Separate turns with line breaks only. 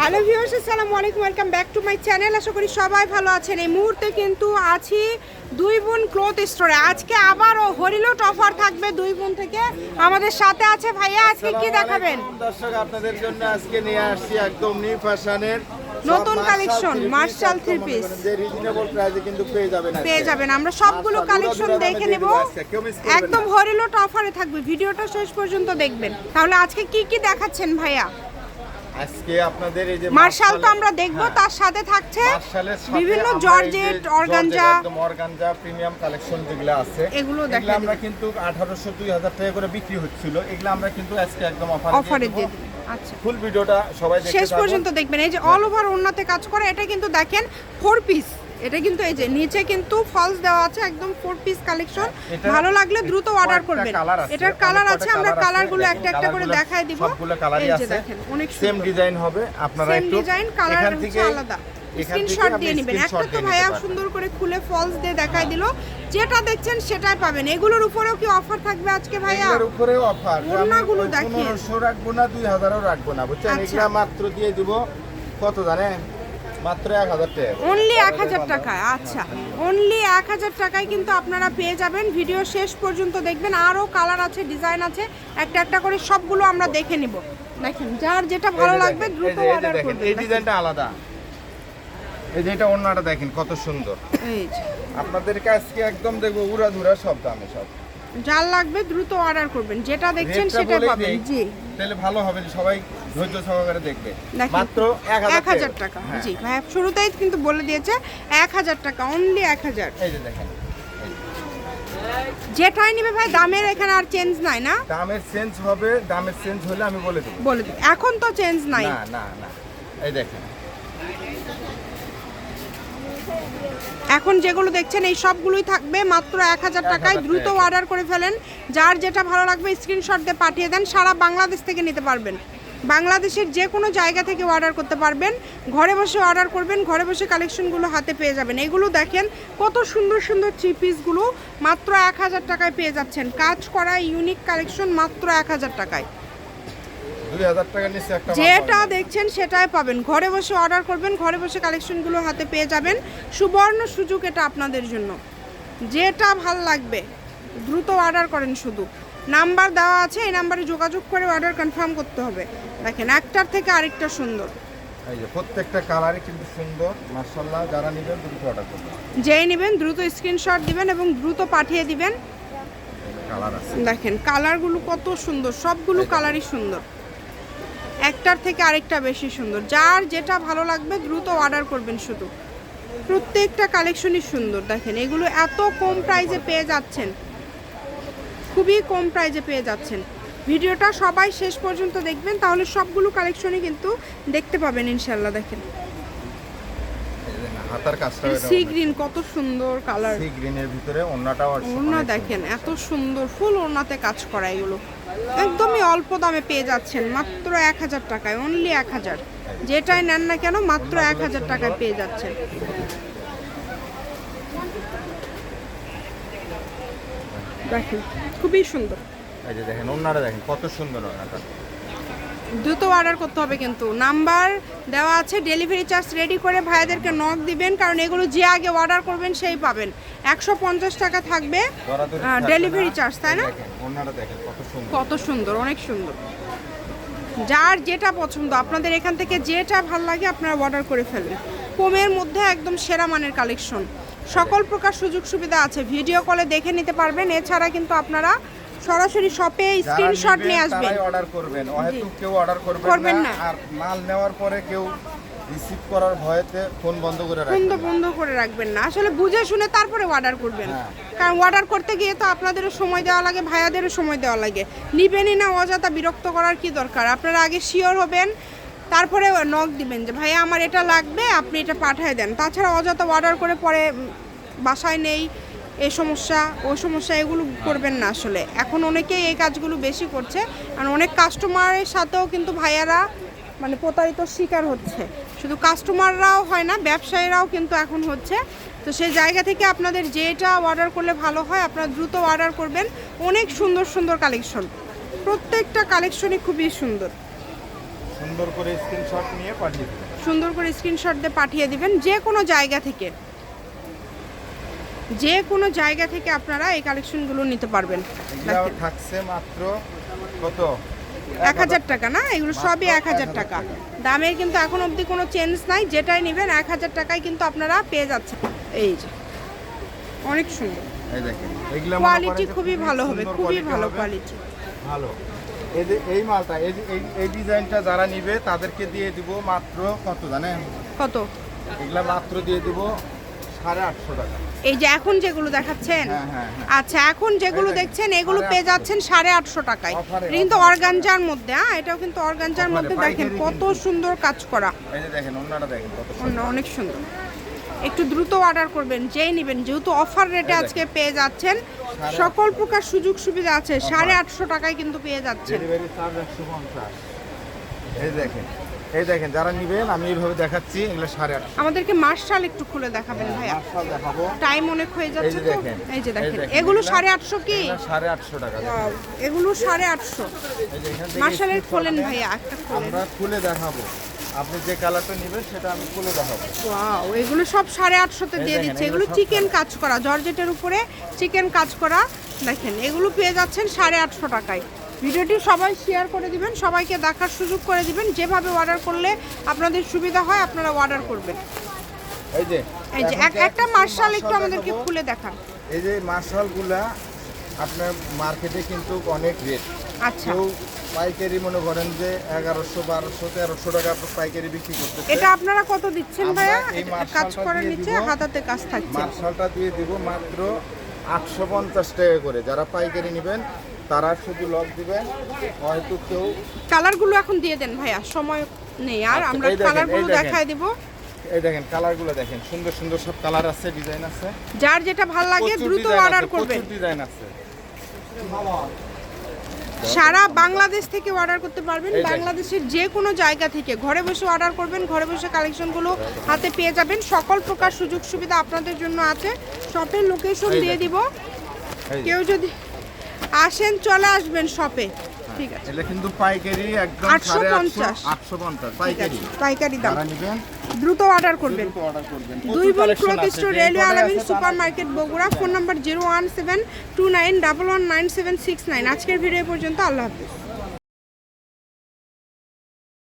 Hello viewers আসসালামু আলাইকুম welcome back to my channel. আশা করি সবাই ভালো আছেন। এই মুহূর্তে কিন্তু আছি দুই বোন ক্লথ স্টোরে। আজকে আবারও হরিলোট অফার থাকবে দুই বোন থেকে। আমাদের সাথে আছে ভাইয়া আজকে কি দেখাবেন?
দর্শক আপনাদের জন্য আজকে নিয়ে আসছি একদম নিউ ফ্যাশনের
নতুন collection, মার্শাল piece।
যে রিজনেবল প্রাইসে কিন্তু পেয়ে যাবেন
পেয়ে যাবেন। আমরা সবগুলো কালেকশন দেখে নেব। একদম। হরিলোট অফারে থাকবে। ভিডিওটা শেষ পর্যন্ত দেখবেন। তাহলে আজকে কি কি দেখাচ্ছেন ভাইয়া?
আজকে আপনাদের এই যে
মার্শাল তো আমরা দেখব
হ্যাঁ,
তার সাথে থাকছে বিভিন্ন জর্জেট অর্গানজা।
একদম অর্গানজা প্রিমিয়াম কালেকশন যেগুলো আছে
এগুলো দেখলে
আমরা। কিন্তু 1800 2000 টাকা করে বিক্রি হচ্ছিল এগুলো আমরা কিন্তু আজকে একদম অফার
অফারে দিয়ে আচ্ছা।
ফুল ভিডিওটা সবাই দেখতে
শেষ পর্যন্ত দেখবেন এই যে অল ওভার ওন্নাতে কাজ করে এটা কিন্তু দেখেন ফোর পিস এটা কিন্তু এই যে নিচে কিন্তু ফলস দেওয়া আছে একদম ফোর পিস কালেকশন ভালো লাগলে দ্রুত অর্ডার করবেন। এটার কালার আছে আমরা কালারগুলো একটা একটা করে দেখাই দিব।
সবগুলো কালারই আছে।
অনেক
সেম ডিজাইন হবে আপনারা একটু
ডিজাইন কালার
এখান
হচ্ছে
থেকে
আলাদা। স্ক্রিনশট দিয়ে নেবেন। একটা তো ভাইয়া সুন্দর করে খুলে ফলস দিয়ে দেখাই দিল। যেটা দেখছেন সেটাই পাবেন। এগুলোর উপরেও কি অফার থাকবে আজকে ভাইয়া?
এগুলোর উপরে অফার
ওড়নাগুলো দেখেন।
পনেরোশো রাখব না দুই হাজারও রাখব না বুঝছেন?
আচ্ছা।
এগুলা মাত্র দিয়ে দিব। কত জানেন? মাত্র টাকা।
অনলি আচ্ছা। অনলি এক হাজার টাকায় কিন্তু আপনারা পেয়ে যাবেন। ভিডিও শেষ পর্যন্ত দেখবেন। কালার আছে ডিজাইন আছে। একটা একটা করে সবগুলো আমরা দেখে নিব। দেখেন যার যেটা ভালো লাগবে দ্রুত অর্ডার
দেখেন এই ডিজাইনটা আলাদা। এই যে এটা অন্যটা দেখেন কত সুন্দর।
এই যে।
আপনাদেরকে আজকে একদম দেখব উড়াধুরা সব দামে সব।
যার লাগবে দ্রুত অর্ডার করবেন। যেটা দেখছেন সেটা পাবেন। জি।
তাহলে ভালো হবে সবাই ধৈর্য সহকারে দেখবে। মাত্র এক
হাজার টাকা।
হ্যাঁ।
জি ভাই শুরুতেই কিন্তু বলে দিয়েছে এক হাজার টাকা অনলি এক হাজার।
এই যে দেখেন।
যেটাই নিবে ভাই দামের এখানে আর চেঞ্জ নাই না?
দামের চেঞ্জ হবে দামের চেঞ্জ হলে আমি বলে দেবো।
বলে দিন এখন তো চেঞ্জ নাই।
না না না। এই দেখেন।
এখন যেগুলো দেখছেন এই সবগুলোই থাকবে মাত্র এক হাজার টাকায়। দ্রুত অর্ডার করে ফেলেন। যার যেটা ভালো লাগবে স্ক্রিনশট দিয়ে পাঠিয়ে দেন। সারা বাংলাদেশ থেকে নিতে পারবেন। বাংলাদেশের যে কোনো জায়গা থেকে অর্ডার করতে পারবেন। ঘরে বসে অর্ডার করবেন ঘরে বসে কালেকশনগুলো হাতে পেয়ে যাবেন। এগুলো দেখেন কত সুন্দর সুন্দর থ্রি পিসগুলো মাত্র এক হাজার টাকায় পেয়ে যাচ্ছেন। কাজ করা ইউনিক কালেকশন মাত্র এক হাজার টাকায়। যেটা দেখছেন সেটাই পাবেন। ঘরে বসে অর্ডার করবেন ঘরে বসে কালেকশনগুলো হাতে পেয়ে যাবেন। সুবর্ণ সুযোগ এটা আপনাদের জন্য। যেটা ভালো লাগবে। দ্রুত অর্ডার করেন শুধু। নাম্বার দেওয়া আছে এই নাম্বারে যোগাযোগ করে অর্ডার কনফার্ম করতে হবে। দেখেন একটার থেকে আরেকটা সুন্দর।
এই যে প্রত্যেকটা কালারই কিন্তু সুন্দর মার্শাল্লাহ যারা নেবেন দ্রুত অর্ডার করবেন।
যেই নেবেন দ্রুত স্ক্রিনশট দিবেন এবং দ্রুত পাঠিয়ে দিবেন।
কালার আছে।
দেখেন কালারগুলো কত সুন্দর সবগুলো কালারই সুন্দর। একটার থেকে আরেকটা বেশি সুন্দর। যার যেটা ভালো লাগবে দ্রুত অর্ডার করবেন শুধু। প্রত্যেকটা কালেকশনই সুন্দর। দেখেন এগুলো এত কম প্রাইজে পেয়ে যাচ্ছেন। খুবই কম প্রাইজে পেয়ে যাচ্ছেন। ভিডিওটা সবাই শেষ পর্যন্ত দেখবেন তাহলে সবগুলো কালেকশনই কিন্তু দেখতে পাবেন ইনশাল্লাহ দেখেন।
হাতার কাজটা
সি গ্রিন কত সুন্দর কালার
সি গ্রিনের ভিতরে আছে
দেখেন এত সুন্দর ফুল কাজ করা এগুলো। একদমই অল্প দামে পেয়ে যাচ্ছেন মাত্র এক হাজার টাকায় অনলি এক হাজার। যেটাই নেন না কেন মাত্র এক হাজার টাকায় পেয়ে যাচ্ছেন। দেখেন খুবই সুন্দর।
এই যে দেখেন অন্যটা দেখেন কত সুন্দর অন্যটা
দ্রুত অর্ডার করতে হবে কিন্তু। নাম্বার দেওয়া আছে ডেলিভারি চার্জ রেডি করে ভাইয়াদেরকে নক দিবেন কারণ এগুলো যে আগে অর্ডার করবেন সেই পাবেন। একশো পঞ্চাশ টাকা থাকবে ডেলিভারি চার্জ তাই না?
কত সুন্দর।
অনেক সুন্দর। যার যেটা পছন্দ আপনাদের এখান থেকে যেটা ভালো লাগে আপনারা অর্ডার করে ফেলবেন কমের মধ্যে একদম সেরা মানের কালেকশন সকল প্রকার সুযোগ সুবিধা আছে। ভিডিও কলে দেখে নিতে পারবেন। এছাড়া কিন্তু আপনারা সরাসরি শপে স্ক্রিনশট নিয়ে আসবেন।
অর্ডার করবেন। হয়তো কেউ অর্ডার করবেন না। আর মাল নেওয়ার পরে কেউ রিসিভ করার ভয়েতে ফোন বন্ধ করে রাখবেন না।
বন্ধ করে রাখবেন না। আসলে বুঝে শুনে তারপরে অর্ডার করবেন।
হ্যাঁ।
কারণ অর্ডার করতে গিয়ে তো আপনাদেরও সময় দেওয়া লাগে ভাইয়াদেরও সময় দেওয়া লাগে। নিবেনই না অযথা বিরক্ত করার কি দরকার? আপনারা আগে শিওর হবেন তারপরে নক দিবেন যে ভাইয়া আমার এটা লাগবে আপনি এটা পাঠিয়ে দেন। তাছাড়া অযথা অর্ডার করে পরে বাসায় নেই এই সমস্যা ওই সমস্যা এগুলো করবেন না আসলে। এখন অনেকেই এই কাজগুলো বেশি করছে আর অনেক কাস্টমারের সাথেও কিন্তু ভাইয়ারা মানে প্রতারিত শিকার হচ্ছে। শুধু কাস্টমাররাও হয় না ব্যবসায়ীরাও কিন্তু এখন হচ্ছে। তো সেই জায়গা থেকে আপনাদের যেটা অর্ডার করলে ভালো হয় আপনারা দ্রুত অর্ডার করবেন। অনেক সুন্দর সুন্দর কালেকশন প্রত্যেকটা কালেকশনই খুবই সুন্দর।
সুন্দর করে স্ক্রিনশট নিয়ে পাঠিয়ে দেবেন।
সুন্দর করে স্ক্রিনশট দিয়ে পাঠিয়ে দিবেন যে কোনো জায়গা থেকে। যে কোনো জায়গা থেকে আপনারা এই কালেকশনগুলো নিতে পারবেন।
থাকছে মাত্র কত?
এক হাজার টাকা না? এগুলো সবই এক হাজার টাকা। দামের কিন্তু এখন অবধি কোনো চেঞ্জ নাই। যেটাই নেবেন এক হাজার টাকায় কিন্তু আপনারা পেয়ে যাচ্ছেন। এই যে অনেক সুন্দর।
এই দেখেন এগুলো
কোয়ালিটি খুবই ভালো হবে খুবই ভালো কোয়ালিটি
ভালো। এই এই মালটা এই ডিজাইনটা যারা নিবে তাদেরকে দিয়ে দিব মাত্র কত জানেন?
কত?
এগুলা মাত্র দিয়ে দিব সাড়ে আটশো টাকা।
এই যে এখন যেগুলো দেখাচ্ছেন?
হ্যাঁ, হ্যাঁ, হ্যাঁ।
আচ্ছা এখন যেগুলো দেখছেন এগুলো পেয়ে যাচ্ছেন সাড়ে আটশো টাকায়। কিন্তু অর্গানজার মধ্যে হ্যাঁ এটাও কিন্তু অর্গানজার মধ্যে দেখেন কত সুন্দর কাজ করা।
দেখেন।
অন্য অনেক সুন্দর। একটু দ্রুত অর্ডার করবেন যেই নেবেন যেহেতু অফার রেটে আজকে পেয়ে যাচ্ছেন সকল প্রকার সুযোগ সুবিধা আছে। সাড়ে আটশো টাকায় কিন্তু পেয়ে যাচ্ছে
ডেলিভারি চার্জ একশো পঞ্চাশ। এই দেখেন এই দেখেন যারা নিবেন আমি এইভাবে দেখাচ্ছি এগুলো সাড়ে আটশো।
আমাদেরকে মার্শাল একটু খুলে দেখাবেন ভাইয়া।
মার্শাল দেখাবো।
টাইম অনেক হয়ে যাচ্ছে তো।
দেখেন
এই যে দেখেন এগুলো সাড়ে আটশো কি?
সাড়ে আটশো টাকা
এগুলো সাড়ে আটশো। মার্শালের খোলেন ভাইয়া একটা
আমরা খুলে দেখাবো। আপনি যে কালারটা নেবেন সেটা আমি খুলে দেখাবো।
ওয়াও এগুলো সব সাড়ে আটশোতে দিয়ে দিচ্ছে।
এগুলো
চিকেন কাজ করা জর্জেটের উপরে চিকেন কাজ করা। দেখেন এগুলো পেয়ে যাচ্ছেন সাড়ে আটশো টাকায়। ভিডিওটি সবাই শেয়ার করে দিবেন সবাইকে দেখার সুযোগ করে দিবেন। যেভাবে অর্ডার করলে আপনাদের সুবিধা হয় আপনারা অর্ডার করবেন।
এই যে
এই যে এক- একটা মার্শাল একটু আমাদেরকে খুলে দেখান।
এই যে মার্শালগুলা আপনার মার্কেটে কিন্তু অনেক রেট
আচ্ছা।
পাইকারি মনে করেন যে এগারোশো বারোশো তেরোশো টাকা পাইকারি বিক্রি করতেছে
এটা আপনারা কত দিচ্ছেন ভাইয়া? কাজ করার নিচে। হাতাতে কাজ থাকছে।
মার্শালটা দিয়ে দিব মাত্র আটশো পঞ্চাশ টাকা করে। যারা পাইকারি নেবেন তারা শুধু লক দিবেন। হয়তো কেউ
কালারগুলো এখন দিয়ে দেন ভাইয়া সময় নেই। আর
আচ্ছা,
আমরা কালারগুলো দেখায় দিব।
এই দেখেন কালারগুলো দেখেন। সুন্দর সুন্দর সব কালার আছে ডিজাইন আছে।
যার যেটা ভালো লাগে দ্রুত অর্ডার করবেন।
ডিজাইন আছে।
সারা বাংলাদেশ থেকে অর্ডার করতে পারবেন। বাংলাদেশের যে কোনো জায়গা থেকে ঘরে বসে অর্ডার করবেন ঘরে বসে কালেকশনগুলো হাতে পেয়ে যাবেন। সকল প্রকার সুযোগ সুবিধা আপনাদের জন্য আছে। শপের লোকেশন দিয়ে। দিব। কেউ যদি আসেন চলে আসবেন শপে ঠিক আছে।
এটা কিন্তু পাইকারি একদম
850
সাড়ে আটশো আটশো পঞ্চাশ।
ঠিক
পাইকারি
পাইকারি দাম।
নেবেন
দ্রুত অর্ডার করবেন। দুই বোন cloth store railway Alamin super market Bogura phone number zero one seven two nine double one nine seven six nine. আজকের ভিডিও পর্যন্ত আল্লাহ হাফিজ।